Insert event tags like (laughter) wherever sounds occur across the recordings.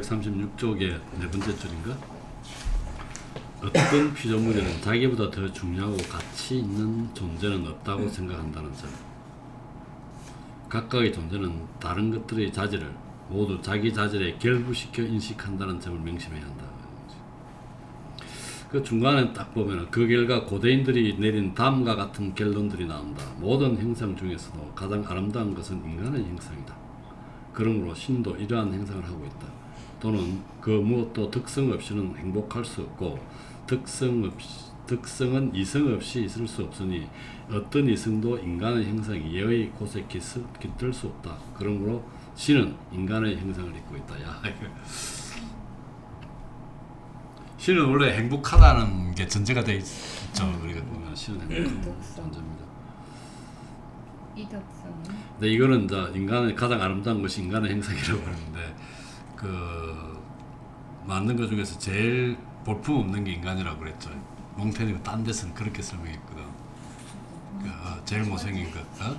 336쪽의 네 번째 줄인가? 어떤 피조물에는 자기보다 더 중요하고 가치 있는 존재는 없다고 생각한다는 점. 각각의 존재는 다른 것들의 자질을 모두 자기 자질에 결부시켜 인식한다는 점을 명심해야 한다. 그 중간에 딱 보면은 그 결과 고대인들이 내린 다음과 같은 결론들이 나온다. 모든 행상 중에서도 가장 아름다운 것은 인간의 행상이다. 그러므로 신도 이러한 행상을 하고 있다. 또는 그 무엇도 득성 없이는 행복할 수 없고 득성 없이 득성은 이성 없이 있을 수 없으니 어떤 이성도 인간의 행상 이외의 곳에 깃들 수 없다. 그러므로 신은 인간의 행상을 입고 있다. 야. 신은 원래 행복하다는 게 전제가 돼 있죠. 우리가 보면 신은 행복한 득성. 존재입니다. 이덕성. 근데 이거는 이제 인간의 가장 아름다운 것이 인간의 행상이라고 하는데 그 만든 것 중에서 제일 볼품 없는 게 인간이라고 그랬죠. 몽테니가 딴 데서는 그렇게 설명했거든. 그, 어, 제일 못생긴 것. 어?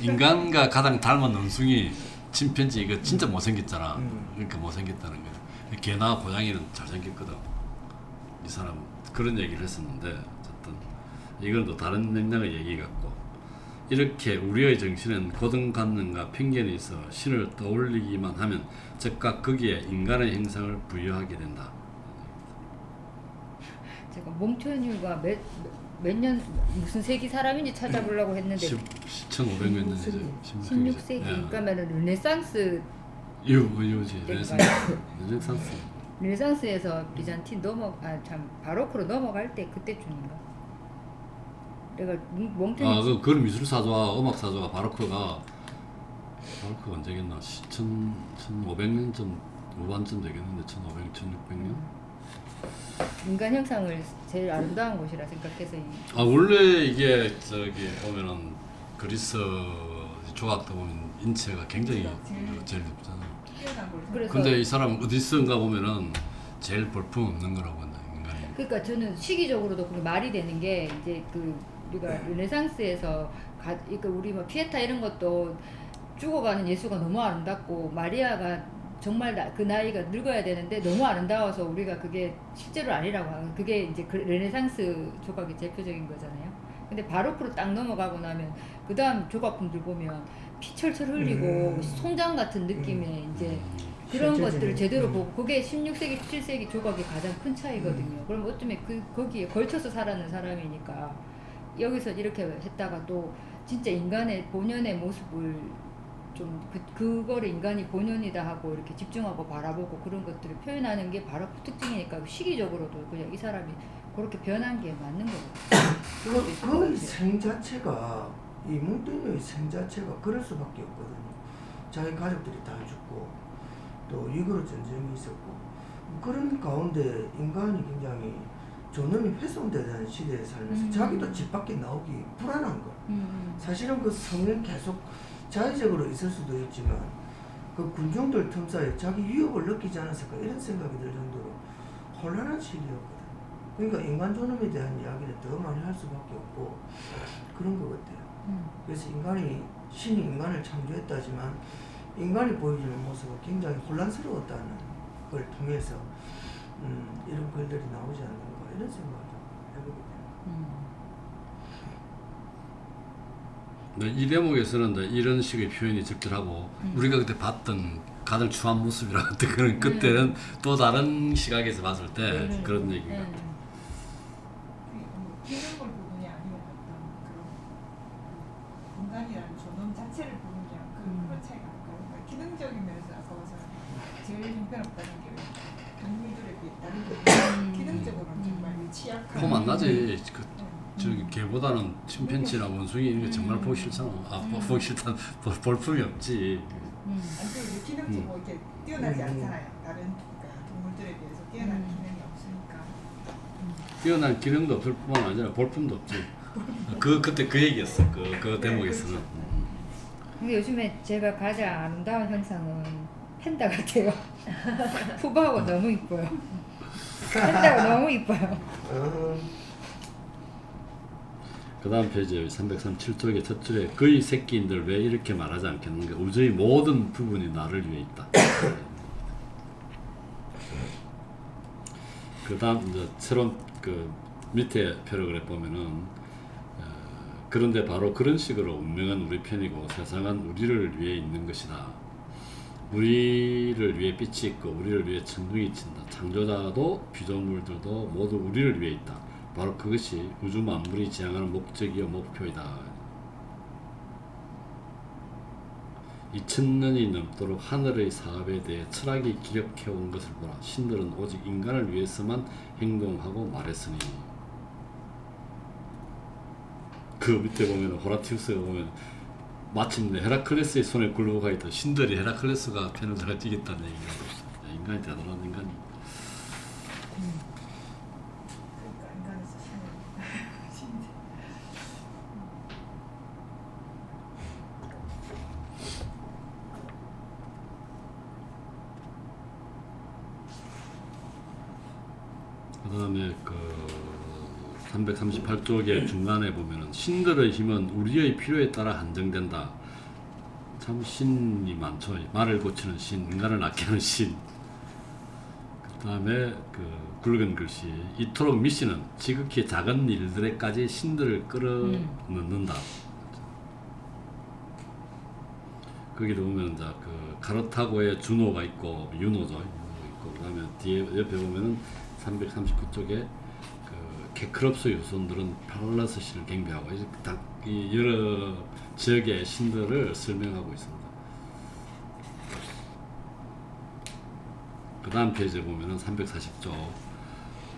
인간과 가장 닮은 원숭이 침팬지 이거 진짜 못생겼잖아. 그러니까 못생겼다는 거야. 개나 고양이는 잘생겼거든. 이 사람 그런 얘기를 했었는데 어쨌든 이건 또 다른 맥락의 얘기 같고 이렇게 우리의 정신은 고등관념과 편견이 있어 신을 떠올리기만 하면 즉각 거기에 인간의 행상을 부여하게 된다. 제가 몽천유가 몇 몇 년 무슨 세기 사람인지 찾아보려고 했는데 10, 1500몇 년이죠. 16세기 예. 그러면은 르네상스 유, 유지. 르네상스. 르네상스. 르네상스에서 비잔틴 넘어 아참 바로크로 넘어갈 때 그때쯤인가. 내가 몽천유 아, 그, 그런 미술 사조와 음악 사조가 바로크가 바로크가 언제겠나? 1000, 1500년 전 후반쯤 되겠는데 1500, 1600년? 인간 형상을 제일 아름다운 곳이라 생각해서 이 아 원래 이게 저기 보면은 그리스 조각도 보면 인체가 굉장히 제일- 제일 그래서 근데 이 사람 어디선가 보면은 제일 볼품 없는 거라고 한다 인간이. 그러니까 저는 시기적으로도 그게 말이 되는 게 이제 그 우리가 르네상스에서 가, 그러니까 우리 뭐 피에타 이런 것도 죽어가는 예수가 너무 아름답고 마리아가 정말 나, 그 나이가 늙어야 되는데 너무 아름다워서 우리가 그게 실제로 아니라고 하는 그게 이제 그 르네상스 조각의 대표적인 거잖아요. 근데 바로크로 딱 넘어가고 나면 그 다음 조각품들 보면 피 철철 흘리고 음. 송장 같은 느낌의 이제 음. 그런 것들을 제대로 음. 보고 그게 16세기, 17세기 조각의 가장 큰 차이거든요. 그럼 어쩌면 그 거기에 걸쳐서 살아는 사람이니까 여기서 이렇게 했다가 또 진짜 인간의 본연의 모습을 좀 그, 그거를 인간이 본연이다 하고 이렇게 집중하고 바라보고 그런 것들을 표현하는 게 바로 그 특징이니까 시기적으로도 그냥 이 사람이 그렇게 변한 게 맞는 거 같아요. 그것도 있을 것그 같아요. 생 자체가 이 몽뚱이의 생 자체가 그럴 수밖에 없거든요. 자기 가족들이 다 죽고 또 유교로 전쟁이 있었고 그런 가운데 인간이 굉장히 존엄이 훼손되는 시대에 살면서 음. 자기도 집 밖에 나오기 불안한 거. 음, 사실은 그 성에 계속 자의적으로 있을 수도 있지만 그 군중들 틈 사이에 자기 위협을 느끼지 않았을까 이런 생각이 들 정도로 혼란한 시기였거든. 그러니까 인간 존엄에 대한 이야기를 더 많이 할 수밖에 없고 그런 것 같아요. 음. 그래서 인간이 신이 인간을 창조했다지만 인간이 보여주는 모습은 굉장히 혼란스러웠다는 걸 통해서 음, 이런 글들이 나오지 않는가 이런 생각을 좀 해보게 돼요. 음. 근데 이 대목에서는 이제 이런 식의 표현이 적절하고 음. 우리가 그때 봤던 가장 추한 모습이라 그때 그런 그때는 또 다른 시각에서 봤을 때 음. 그런 얘기가 음. 뛰는 걸 부분이 아니면 어떤 그런 그 인간이라는 존엄 자체를 보는 게 그, 음. 그런 차이가? 그러니까 기능적인 면에서 아까워서 제일 형편없다는 취약한 폼 안 나지. 그, 네. 저기 개보다는 침팬지나 원숭이 이런 게 정말 보기 싫잖아. 아, 음. 보기 싫다. 볼, 볼품이 없지. 음. 아무튼 기능적으로 이렇게 뛰어나지 않잖아요. 다른 그러니까 동물들에 비해서 뛰어난 음. 기능이 없으니까. 뛰어난 기능도 없을 뿐만 아니라 볼품도 없지. 그 그때 그 얘기였어. 그 그 대목에서는. 그렇죠. 음. 근데 요즘에 제가 가장 아름다운 현상은 팬다 같아요. (laughs) (laughs) 푸바하고 너무 이뻐요. 팬다가 너무 이뻐요. 어, 그 다음 페이지 337쪽의 첫 줄에 그의 새끼인들 왜 이렇게 말하지 않겠는가 우주의 모든 부분이 나를 위해 있다 (laughs) 그 다음 이제 새로운 그 밑에 패러그래프 보면은 어, 그런데 바로 그런 식으로 운명은 우리 편이고 세상은 우리를 위해 있는 것이다. 우리를 위해 빛이 있고 우리를 위해 천둥이 친다. 창조자도 피조물들도 모두 우리를 위해 있다. 바로 그것이 우주 만물이 지향하는 목적이요 목표이다. 2000년이 넘도록 하늘의 사업에 대해 철학이 기력해온 것을 보라. 신들은 오직 인간을 위해서만 행동하고 말했으니. 그 밑에 보면 호라티우스가 보면 마침내 헤라클레스의 손에 굴러가 있던 신들이 헤라클레스가 편을 잘 뛰겠다는 얘기가. 인간이 대단한 인간이. 그러니까 인간에서 신을 신들. 그다음에 그 338쪽의 중간에 보면은 신들의 힘은 우리의 필요에 따라 한정된다. 참 신이 많죠. 말을 고치는 신, 인간을 하는 신. 그다음에 그 굵은 글씨 이토록 미신은 지극히 작은 일들에까지 신들을 끌어넣는다. 거기도 보면 이제 그 카르타고에 준호가 있고 윤호죠. 윤호 있고 그다음에 뒤에 옆에 보면은 339쪽에 그 케크롭스 유손들은 팔라스 신을 경배하고 여러 지역의 신들을 설명하고 있습니다. 그 다음 페이지에 보면은 340쪽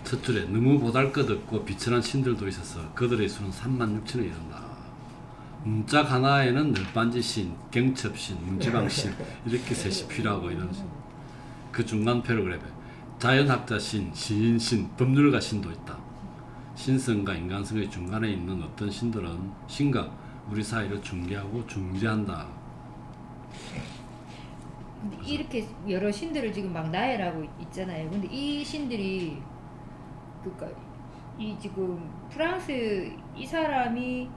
첫 줄에 너무 보잘 것 없고 비천한 신들도 있어서 그들의 수는 3만 6천에 이른다. 문짝 하나에는 늘반지신, 경첩신, 문지방신 이렇게 셋이 필요하고 이런 신. 그 중간 패러그래프에 자연학자신, 시인신, 법률가신도 있다. 신성과 인간성의 중간에 있는 어떤 신들은 신과 우리 사이를 중개하고 중재한다. 근데 이렇게 여러 신들을 지금 막 나열하고 있잖아요. 근데 이 신들이 그러니까 이 지금 프랑스 이 사람이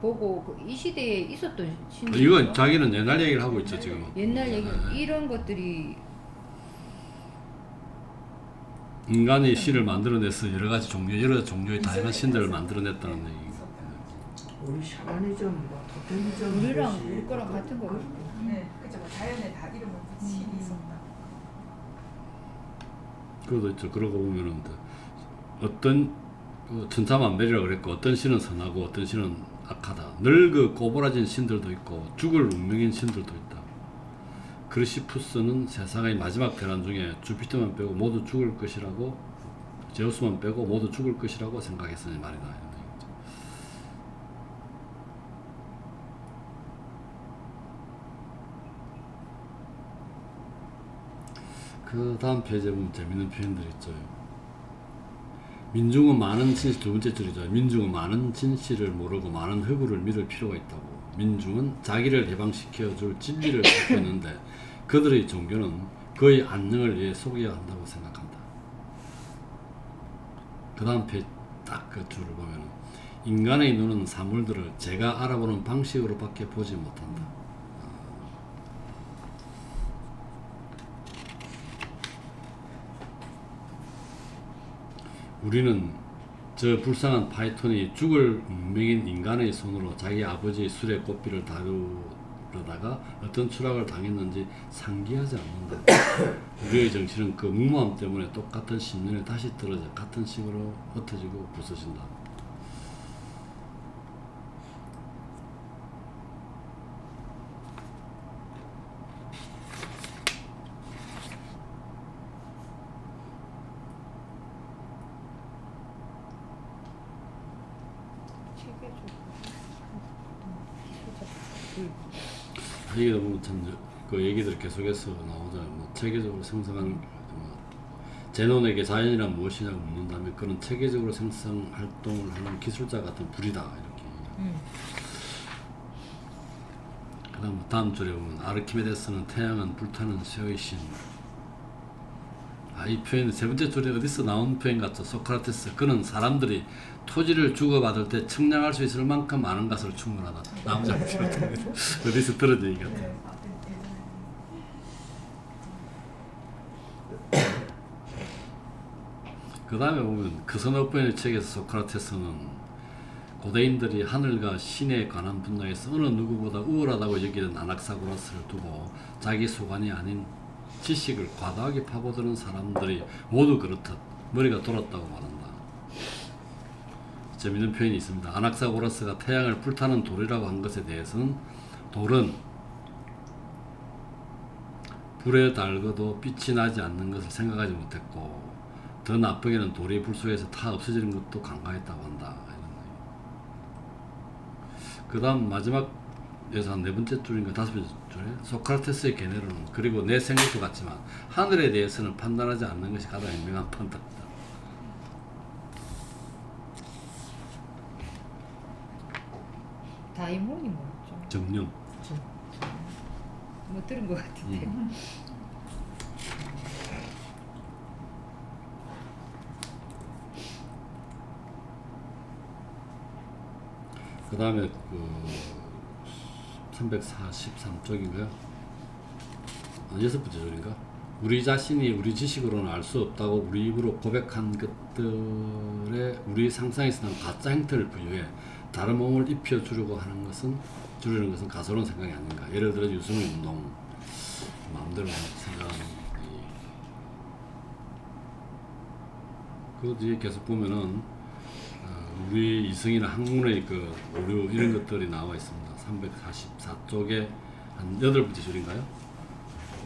보고 그 이 시대에 있었던 신들 이건 자기는 옛날 얘기를 하고 있죠 지금. 옛날 얘기 네. 이런 것들이 인간이 신을 만들어내서 여러 가지 종류, 여러 종류의 다양한 신들을 만들어냈다는 얘기. 우리 샤머니즘, 뭐 토테미즘 우리랑 우리 거랑 그- 같은 거 그-. 네, 그죠. 뭐 자연에 다 이름을 붙이기 음. 있었다. 그것도 있죠. 그러고 보면은 또 어떤 그 천차만별이라고 그랬고 어떤 신은 선하고 어떤 신은 악하다. 늙어 꼬부라진 신들도 있고 죽을 운명인 신들도 있다. 크리시푸스는 세상의 마지막 대란 중에 주피터만 빼고 모두 죽을 것이라고 제우스만 빼고 모두 죽을 것이라고 생각했으니 말이다. 그 다음 페이지에 보면 재밌는 표현들이 있죠. 민중은 많은 진실 두 번째 줄이죠. 민중은 많은 진실을 모르고 많은 허구를 믿을 필요가 있다고. 민중은 자기를 해방시켜 줄 진리를 (coughs) 찾고 있는데 그들의 종교는 그의 안녕을 위해 속여야 한다고 생각한다. 그 다음 페이지 딱그 줄을 보면 인간의 눈은 사물들을 제가 알아보는 방식으로밖에 보지 못한다. 우리는 저 불쌍한 파이톤이 죽을 운명인 인간의 손으로 자기 아버지의 술의 꽃비를 다루 려다가 어떤 추락을 당했는지 상기하지 않는다. (coughs) 우리의 정신은 그 무모함 때문에 똑같은 신념에 다시 떨어져 같은 식으로 흩어지고 부서진다. 이게 너무 참그 얘기들 계속해서 나오잖아요. 뭐 체계적으로 생성하는 뭐 제논에게 자연이란 무엇이냐고 묻는다면 그는 체계적으로 생성 활동을 하는 기술자 같은 불이다 이렇게. 음. 그다음 다음 줄에 보면 아르키메데스는 태양은 불타는 쇠의 신. 아, 이 표현 세 번째 줄에 어디서 나온 표현 같죠? 소크라테스 그는 사람들이 토지를 주고받을 때 측량할 수 있을 만큼 많은 것을 충분하다. 남자 어디서 들은 얘기 같아. 네, 예전에. 그 다음에 보면 크스노프의 책에서 소크라테스는 고대인들이 하늘과 신에 관한 분야에서 어느 누구보다 우월하다고 여기는 아낙사고라스를 두고 자기 소관이 아닌 지식을 과도하게 파고드는 사람들이 모두 그렇듯 머리가 돌았다고 말한다. 재미있는 표현이 있습니다. 아낙사고라스가 태양을 불타는 돌이라고 한 것에 대해서는 돌은 불에 달궈도 빛이 나지 않는 것을 생각하지 못했고 더 나쁘게는 돌이 불 속에서 타 없어지는 것도 간과했다고 한다. 그 다음 마지막에서 한네 번째 줄인가 다섯 번째 줄에 소크라테스의 견해로는 그리고 내 생각도 같지만 하늘에 대해서는 판단하지 않는 것이 가장 현명한 판단이다. 다이몬이 뭐였죠? 정령. 뭐 들은 것 같은데. 음. 그 다음에 그 343쪽인가요? 아, 여섯 번째 줄인가? 우리 자신이 우리 지식으로는 알 수 없다고 우리 입으로 고백한 것들에 우리 상상에서 난 가짜 행태를 부여해 다른 몸을 입혀 주려고 하는 것은 주려는 것은 가소로운 생각이 아닌가. 예를 들어 유승의 운동 마음대로 생각하는 이- 그 뒤에 계속 보면은 어, 우리 이승이나 학문의 그 오류 이런 것들이 나와 있습니다. 344쪽에 한 여덟 번째 줄인가요?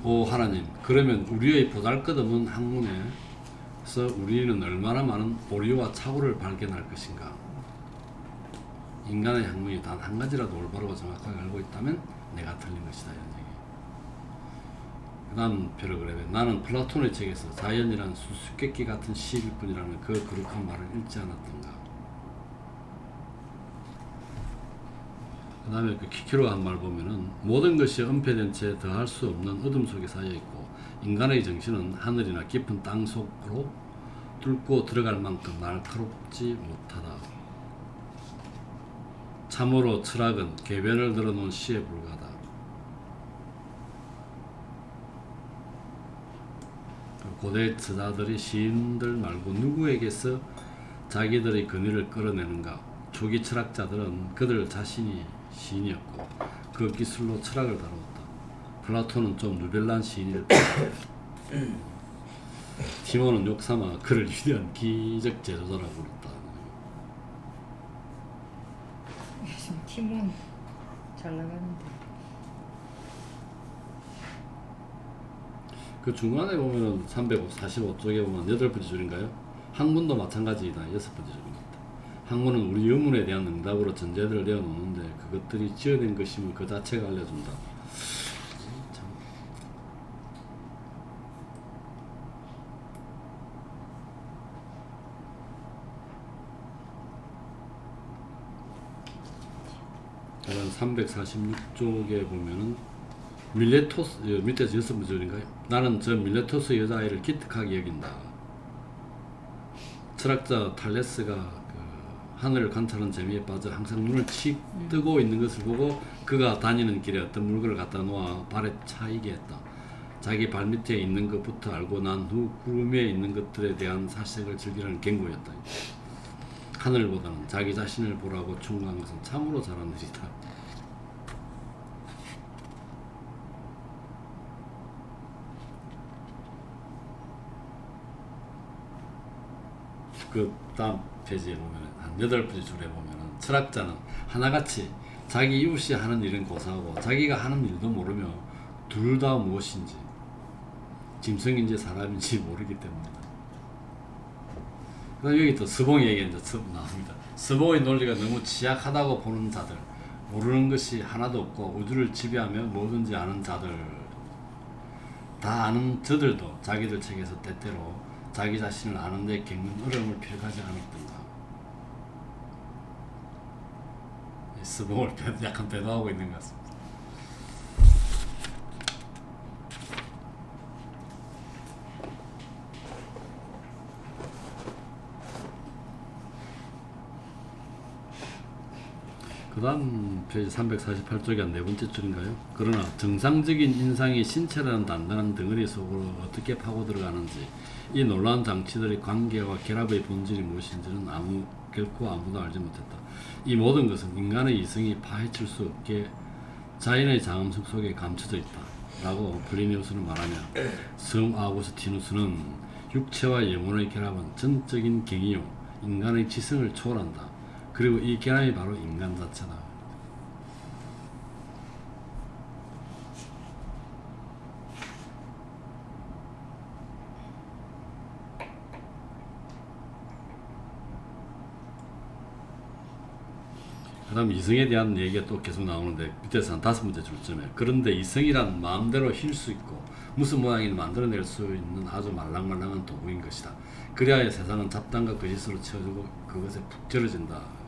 오 하나님, 그러면 우리의 보잘것없는 학문에서 우리는 얼마나 많은 오류와 착오를 발견할 것인가? 인간의 학문이 단 한 가지라도 올바르고 정확하게 알고 있다면 내가 틀린 것이다 이런 얘기. 그 다음 패러그램에 나는 플라톤의 책에서 자연이란 수수께끼 같은 시일 뿐이라는 그 거룩한 말을 읽지 않았던가. 그 다음에 그 키키로 한 말 보면은 모든 것이 은폐된 채 더할 수 없는 어둠 속에 쌓여 있고 인간의 정신은 하늘이나 깊은 땅 속으로 뚫고 들어갈 만큼 날카롭지 못하다. 참으로 철학은 궤변을 들어놓은 시에 불과하다. 고대 저자들이 시인들 말고 누구에게서 자기들의 근위를 끌어내는가? 초기 철학자들은 그들 자신이 시인이었고 그 기술로 철학을 다루었다. 플라톤은 좀 누벨란 시인일 뿐. (coughs) 티모는 욕삼아 그를 위대한 기적 제조자라고 부른다. 지금 팀은 잘 나가는데. 그 중간에 보면은 345쪽에 보면 여덟 번째 줄인가요? 학문도 마찬가지이다. 여섯 번째 줄 학문은 우리 의문에 대한 응답으로 전제들을 내어놓는데 그것들이 지어낸 것임을 그 자체가 알려준다. 참. 그다음 346쪽에 보면은 밀레토스 어, 밑에서 여섯 번째 줄인가요? 나는 저 밀레토스 여자아이를 기특하게 여긴다. 철학자 탈레스가 그 하늘을 관찰하는 재미에 빠져 항상 눈을 치 뜨고 있는 것을 보고 그가 다니는 길에 어떤 물건을 갖다 놓아 발에 차이게 했다. 자기 발 밑에 있는 것부터 알고 난 후 구름 위에 있는 것들에 대한 사색을 즐기라는 경고였다. 하늘보다는 자기 자신을 보라고 충고한 것은 참으로 잘한 일이다. 그 다음 페이지에 보면 한 여덟 번째 줄에 보면은 철학자는 하나같이 자기 이웃이 하는 일은 고사하고 자기가 하는 일도 모르며 둘 다 무엇인지 짐승인지 사람인지 (laughs) 모르기 때문이다. 그다음 여기 또 스봉 얘기 이제 스- 나옵니다. 스봉의 논리가 너무 취약하다고 보는 자들, 모르는 것이 하나도 없고 우주를 지배하며 뭐든지 아는 자들, 다 아는 저들도 자기들 책에서 때때로 자기 자신을 아는데 겪는 어려움을 피력하지 않았던가. 이 스봉을 배- 약간 배도하고 있는 것 같습니다. 그 그다음 페이지 348쪽이 한네 번째 줄인가요? 그러나 정상적인 인상이 신체라는 단단한 덩어리 속으로 어떻게 파고 들어가는지 이 놀라운 장치들의 관계와 결합의 본질이 무엇인지는 아무 결코 아무도 알지 못했다. 이 모든 것은 인간의 이성이 파헤칠 수 없게 자연의 장엄석 속에 감춰져 있다. 라고 플리니우스는 말하며 성 아우구스티누스는 육체와 영혼의 결합은 전적인 경이요 인간의 지성을 초월한다. 그리고 이 결합이 바로 인간 자체다. 그 다음 이성에 대한 얘기가 또 계속 나오는데 밑에서 한 다섯 번째 줄쯤에 그런데 이성이란 마음대로 힐 수 있고 무슨 모양이든 만들어낼 수 있는 아주 말랑말랑한 도구인 것이다. 그래야 세상은 잡담과 거짓으로 채워지고 그것에 푹 절어진다.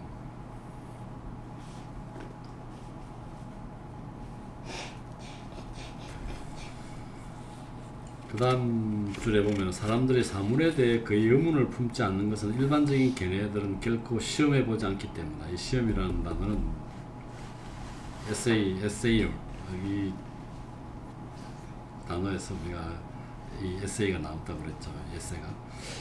그 다음 줄에 보면 사람들이 사물에 대해 거의 의문을 품지 않는 것은 일반적인 견해들은 결코 시험해 보지 않기 때문이다. 이 시험이라는 단어는 에세이, 에세이요. 이 단어에서 우리가 이 에세이가 나왔다고 그랬죠. 에세이가.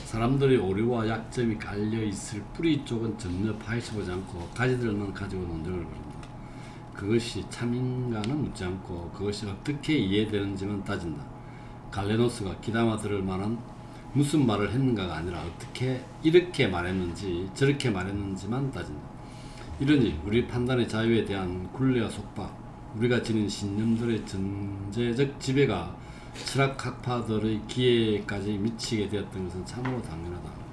사람들의 오류와 약점이 깔려 있을 뿌리 쪽은 전혀 파헤쳐 보지 않고 가지들만 가지고 논쟁을 벌인다. 그것이 참인가는 묻지 않고 그것이 어떻게 이해되는지만 따진다. 갈레노스가 기담아 들을 만한 무슨 말을 했는가가 아니라 어떻게 이렇게 말했는지 저렇게 말했는지만 따진다. 이러니 우리 판단의 자유에 대한 굴레와 속박, 우리가 지닌 신념들의 전제적 지배가 철학학파들의 기회까지 미치게 되었던 것은 참으로 당연하다.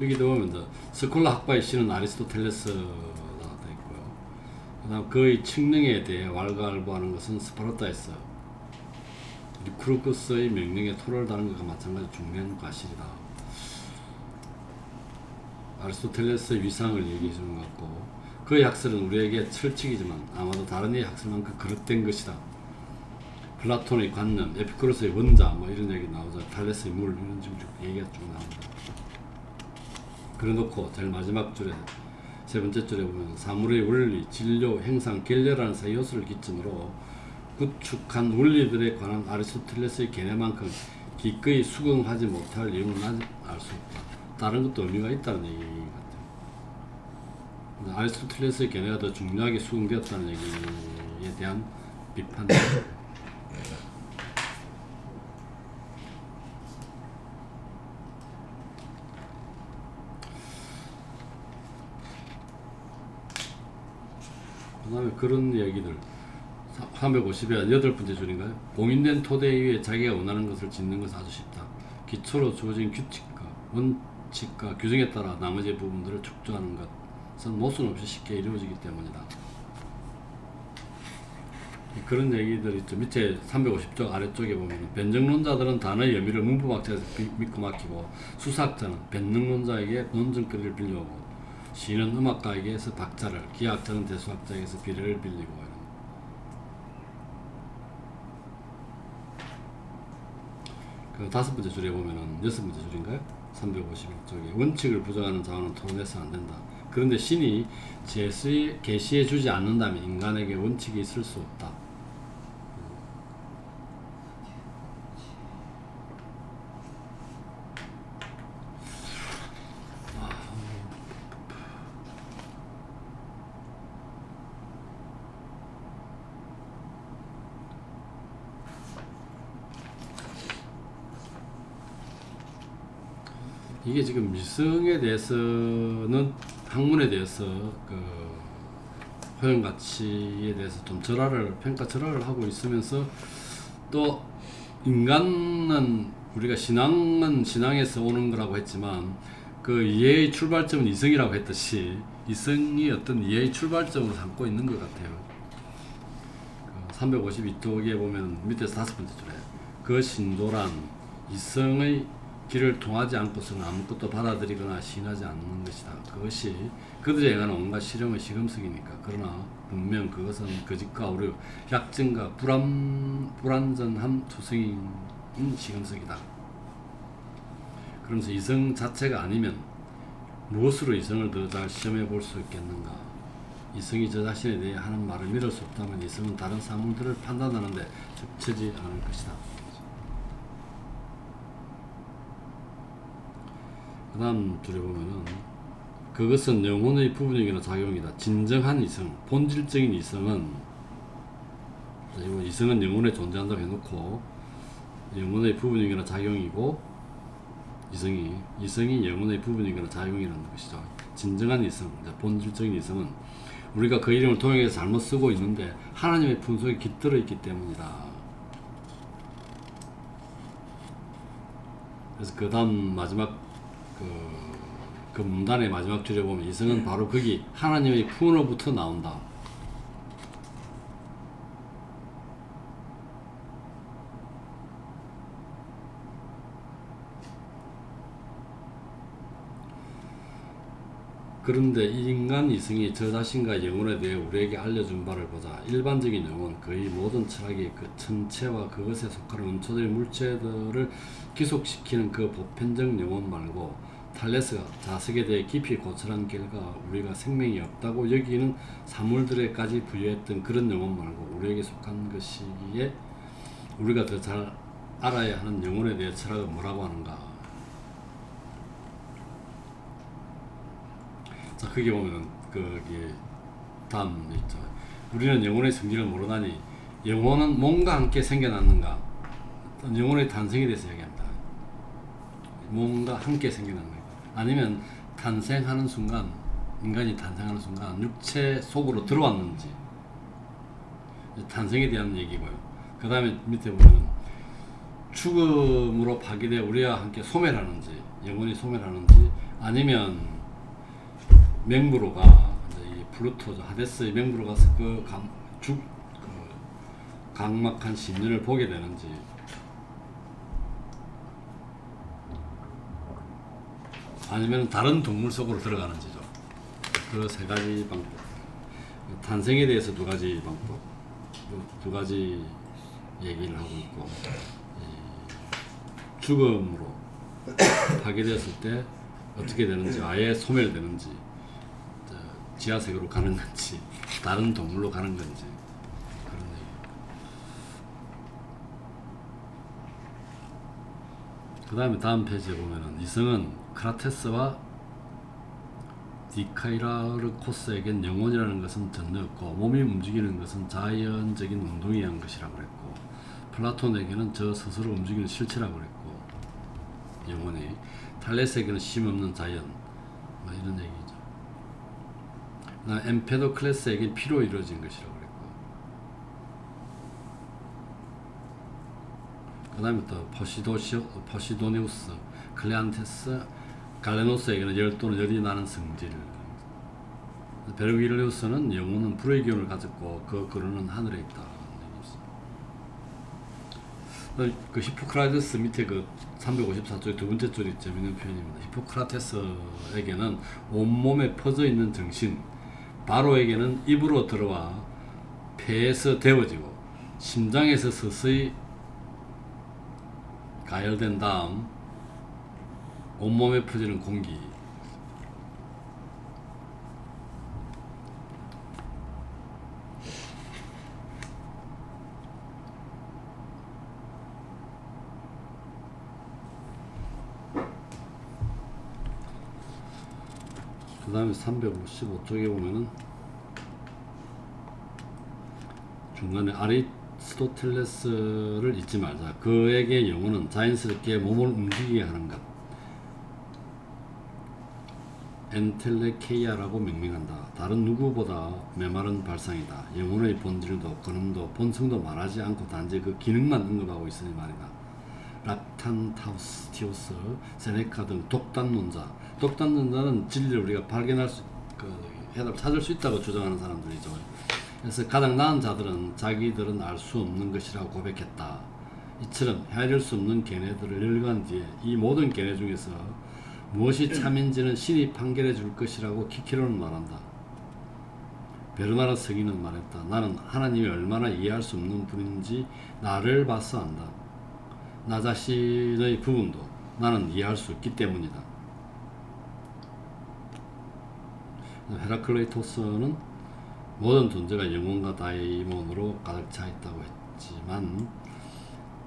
여기도 보면 스콜라 학파의 나왔다 있고요. 그다음 그의 측능에 대해 왈가왈부하는 것은 스파르타에서 리크루크스의 명령에 토를 다는 것과 마찬가지 중요한 과실이다. 아리스토텔레스의 위상을 얘기해 주는 것 같고 그의 학설은 우리에게 철칙이지만 아마도 다른 이의 학설만큼 그릇된 것이다. 플라톤의 관념, 에피쿠로스의 원자 뭐 이런 얘기 나오죠. 탈레스의 물 이런 쭉 얘기가 쭉 나옵니다. 그래놓고 제일 마지막 줄에 세 번째 줄에 보면 사물의 원리, 진료, 행상, 결례라는 세 요소를 기점으로 구축한 원리들에 관한 아리스토텔레스의 개념만큼 기꺼이 수긍하지 못할 이유는 아직 알수 없다. 다른 것도 의미가 있다는 얘기 같아요. 아리스토텔레스의 견해가 더 중요하게 수긍되었다는 얘기에 대한 비판. 그런 얘기들 350에 여덟 번째 줄인가요? 공인된 토대 위에 자기가 원하는 것을 짓는 것은 아주 쉽다. 기초로 주어진 규칙과 원칙과 규정에 따라 나머지 부분들을 축조하는 것은 모순 없이 쉽게 이루어지기 때문이다. 그런 얘기들 있죠. 밑에 350쪽 아래쪽에 보면 변정론자들은 단어의 의미를 문부박자에서 비- 믿고 맡기고 수사학자는 변능론자에게 논증거리를 빌려오고 시인은 음악가에게서 박자를 기하학자는 대수학자에게서 비례를 빌리고 이런. 그 다섯 번째 줄에 보면은 여섯 번째 줄인가요? 351쪽에 원칙을 부정하는 자원은 토론해서는 안 된다. 그런데 신이 제시 계시해 주지 않는다면 인간에게 원칙이 있을 수 없다. 지금 미성에 대해서는 학문에 대해서 그 허용 가치에 대해서 좀 절하를 평가 절하를 하고 있으면서 또 인간은 우리가 신앙은 신앙에서 오는 거라고 했지만 그 이해의 출발점은 이성이라고 했듯이 이성이 어떤 이해의 출발점으로 삼고 있는 것 같아요. 그 352쪽에 보면 밑에서 다섯 번째 줄에 그 신도란 이성의 길을 통하지 않고서는 아무것도 받아들이거나 시인하지 않는 것이다. 그것이 그들에 의한 온갖 실험의 시금석이니까. 그러나 분명 그것은 거짓과 오류, 약점과 불안, 불안전함 투성인 시금석이다. 그러면서 이성 자체가 아니면 무엇으로 이성을 더 잘 시험해 볼 수 있겠는가? 이성이 저 자신에 대해 하는 말을 믿을 수 없다면 이성은 다른 사물들을 판단하는데 적체지 않을 것이다. 그 다음 줄에 보면은 그것은 영혼의 부분이거나 작용이다. 진정한 이성, 본질적인 이성은 이성은 영혼에 존재한다고 해놓고 영혼의 부분이거나 작용이고 이성이 이성이 영혼의 부분이거나 작용이라는 것이죠. 진정한 이성, 자, 본질적인 이성은 우리가 그 이름을 통역해서 잘못 쓰고 있는데 하나님의 분석에 깃들어 있기 때문이다. 그래서 그 다음 마지막 그, 그 문단의 마지막 줄에 보면 이성은 바로 거기 하나님의 품으로부터 나온다. 그런데 이 인간 이성이 저 자신과 영혼에 대해 우리에게 알려준 바를 보자. 일반적인 영혼, 거의 모든 철학이 그 천체와 그것에 속하는 원초적인 물체들을 기속시키는 그 보편적 영혼 말고 탈레스가 자석에 대해 깊이 고찰한 결과 우리가 생명이 없다고 여기는 사물들에까지 부여했던 그런 영혼 말고 우리에게 속한 것이기에 우리가 더 잘 알아야 하는 영혼에 대해 철학은 뭐라고 하는가? 자, 거기 보면은 거기 다음 있죠. 우리는 영혼의 성질을 모르다니 영혼은 뭔가 함께 생겨났는가? 영혼의 탄생에 대해서 얘기합니다. 뭔가 함께 생겨났는가? 아니면 탄생하는 순간 인간이 탄생하는 순간 육체 속으로 들어왔는지 탄생에 대한 얘기고요. 그 다음에 밑에 보면 죽음으로 파괴돼 우리와 함께 소멸하는지 영혼이 소멸하는지 아니면 맹부로가 이제 이 플루토 하데스의 맹부로 가서 그그 강막한 심리를 보게 되는지 아니면 다른 동물 속으로 들어가는지죠. 그 세 가지 방법. 탄생에 대해서 두 가지 방법, 그두 가지 얘기를 하고 있고 이 죽음으로 (coughs) 파괴되었을 때 어떻게 되는지 아예 소멸되는지 저 지하세계로 가는 건지 다른 동물로 가는 건지 그런 얘기. 그 다음에 다음 페이지에 보면은 이성은 크라테스와 디카이라르코스에겐 영혼이라는 것은 전혀 없고 몸이 움직이는 것은 자연적인 운동에 의한 것이라고 그랬고 플라톤에게는 저 스스로 움직이는 실체라고 그랬고 영혼이 탈레스에게는 쉼없는 자연 뭐 이런. 그다음 엠페도클레스에게 피로 이루어진 것이라고 그랬고. 그 다음에 또 포시도니우스, 클레안테스, 갈레노스에게는 열 또는 열이 나는 성질. 베르기리우스는 영혼은 불의 기운을 가졌고 그 그루는 하늘에 있다. 그 히포크라테스 밑에 그 354쪽의 두 번째 줄이 재밌는 표현입니다. 히포크라테스에게는 온몸에 퍼져 있는 정신, 바로에게는 입으로 들어와 폐에서 데워지고 심장에서 서서히 가열된 다음 온몸에 퍼지는 공기 다음에 355쪽에 보면은 중간에 아리스토텔레스를 잊지 말자. 그에게 영혼은 자연스럽게 몸을 움직이게 하는 것. 엔텔레케이아라고 명명한다. 다른 누구보다 메마른 발상이다. 영혼의 본질도 근원도 본성도 말하지 않고 단지 그 기능만 언급하고 있으니 말이다. 락탄타우스 티오스, 세네카 등 독단론자. 독단론자는 진리를 우리가 발견할 수, 그 해답을 찾을 수 있다고 주장하는 사람들이죠. 그래서 가장 나은 자들은 자기들은 알 수 없는 것이라고 고백했다. 이처럼 헤아릴 수 없는 견해들을 열거한 뒤에 이 모든 견해 중에서 무엇이 참인지는 신이 판결해 줄 것이라고 키키로는 말한다. 베르나르 성인은 말했다. 나는 하나님이 얼마나 이해할 수 없는 분인지 나를 봐서 안다. 나 자신의 부분도 나는 이해할 수 있기 때문이다. 헤라클레이토스는 모든 존재가 영혼과 다이몬으로 가득 차 있다고 했지만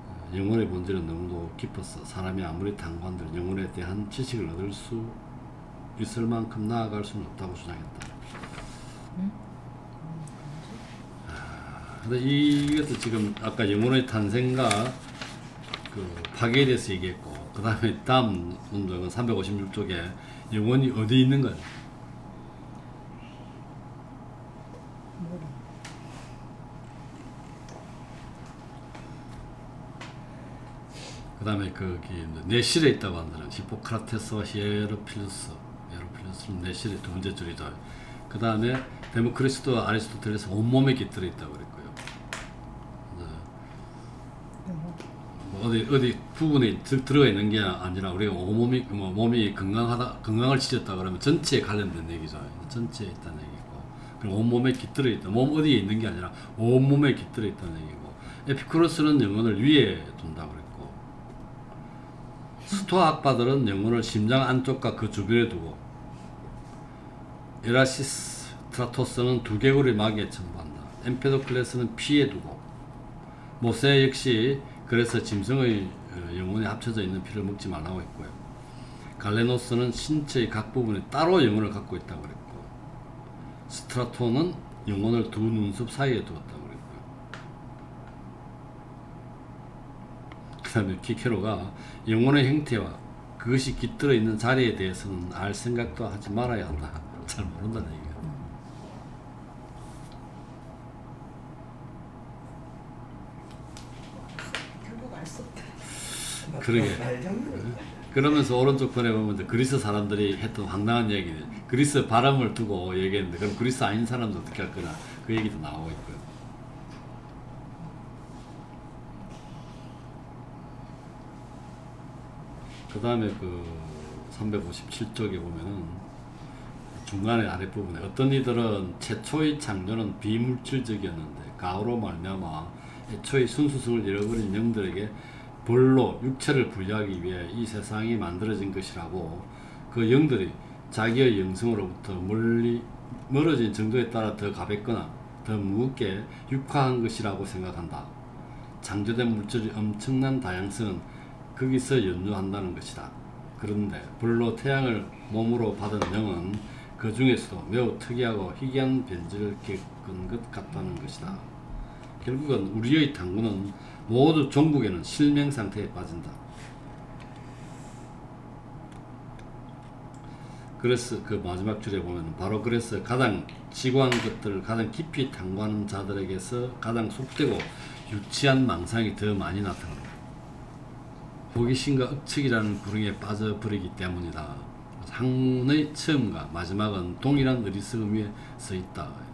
어, 영혼의 본질은 너무도 깊어서 사람이 아무리 탐관들 영혼에 대한 지식을 얻을 수 있을 만큼 나아갈 수는 없다고 주장했다. 아, 근데 이것도 지금 아까 영혼의 탄생과 그 파괴에 대해서 얘기했고 그 다음에 다음 문장은 356쪽에 영혼이 어디 있는 거야? 그 다음에 거기 내실에 있다고 한다는 히포크라테스와 히에로필루스 히에로필루스는 내실의 두 번째 줄이죠. 그 다음에 데모크리스도와 아리스토텔레스 온몸에 깃들어 있다고 그랬고요. 네. 뭐 어디 어디 부분에 들, 들어가 있는 게 아니라 우리가 온몸이 뭐 몸이 건강하다 건강을 지졌다 그러면 전체에 관련된 얘기죠. 전체에 있다는 얘기고 그리고 온 몸에 깃들어 있다. 몸 어디에 있는 게 아니라 온 몸에 깃들어 있다는 얘기고 에피쿠로스는 영혼을 위에 둔다고 그랬고 스토아 학파들은 영혼을 심장 안쪽과 그 주변에 두고 에라시스 트라토스는 두개골의 마귀에 첨부한다. 엠페도클레스는 피에 두고 모세 역시 그래서 짐승의 어, 영혼이 합쳐져 있는 피를 먹지 말라고 했고요. 갈레노스는 신체의 각 부분에 따로 영혼을 갖고 있다고 그랬고 스트라토는 영혼을 두 눈썹 사이에 두었다고 그랬고요. 그 다음에 키케로가 영혼의 형태와 그것이 깃들어 있는 자리에 대해서는 알 생각도 하지 말아야 한다. (laughs) 잘 모른다는 얘기야. 결국 알 수 없다. 그러게. 그러면서 오른쪽 편에 보면 그리스 사람들이 했던 황당한 얘기는 그리스 발음을 두고 얘기했는데 그럼 그리스 아닌 사람도 어떻게 할 거나 그 얘기도 나오고 있고요. 그 다음에 그 357쪽에 보면은 중간에 아랫부분에 어떤 이들은 최초의 창조는 비물질적이었는데 가오로 말미암아 애초의 순수성을 잃어버린 영들에게 벌로 육체를 부여하기 위해 이 세상이 만들어진 것이라고 그 영들이 자기의 영성으로부터 멀리 멀어진 정도에 따라 더 가볍거나 더 무겁게 육화한 것이라고 생각한다. 창조된 물질의 엄청난 다양성은 거기서 연주한다는 것이다. 그런데 불로 태양을 몸으로 받은 영은 그 중에서도 매우 특이하고 희귀한 변질을 겪은 것 같다는 것이다. 결국은 우리의 당구는 모두 종국에는 실명 상태에 빠진다. 그래서 그 마지막 줄에 보면 바로 그래서 가장 지고한 것들을 가장 깊이 탐구하는 자들에게서 가장 속되고 유치한 망상이 더 많이 나타난다. 호기심과 억측이라는 구렁이에 빠져버리기 때문이다. 상문의 처음과 마지막은 동일한 위에 서 있다.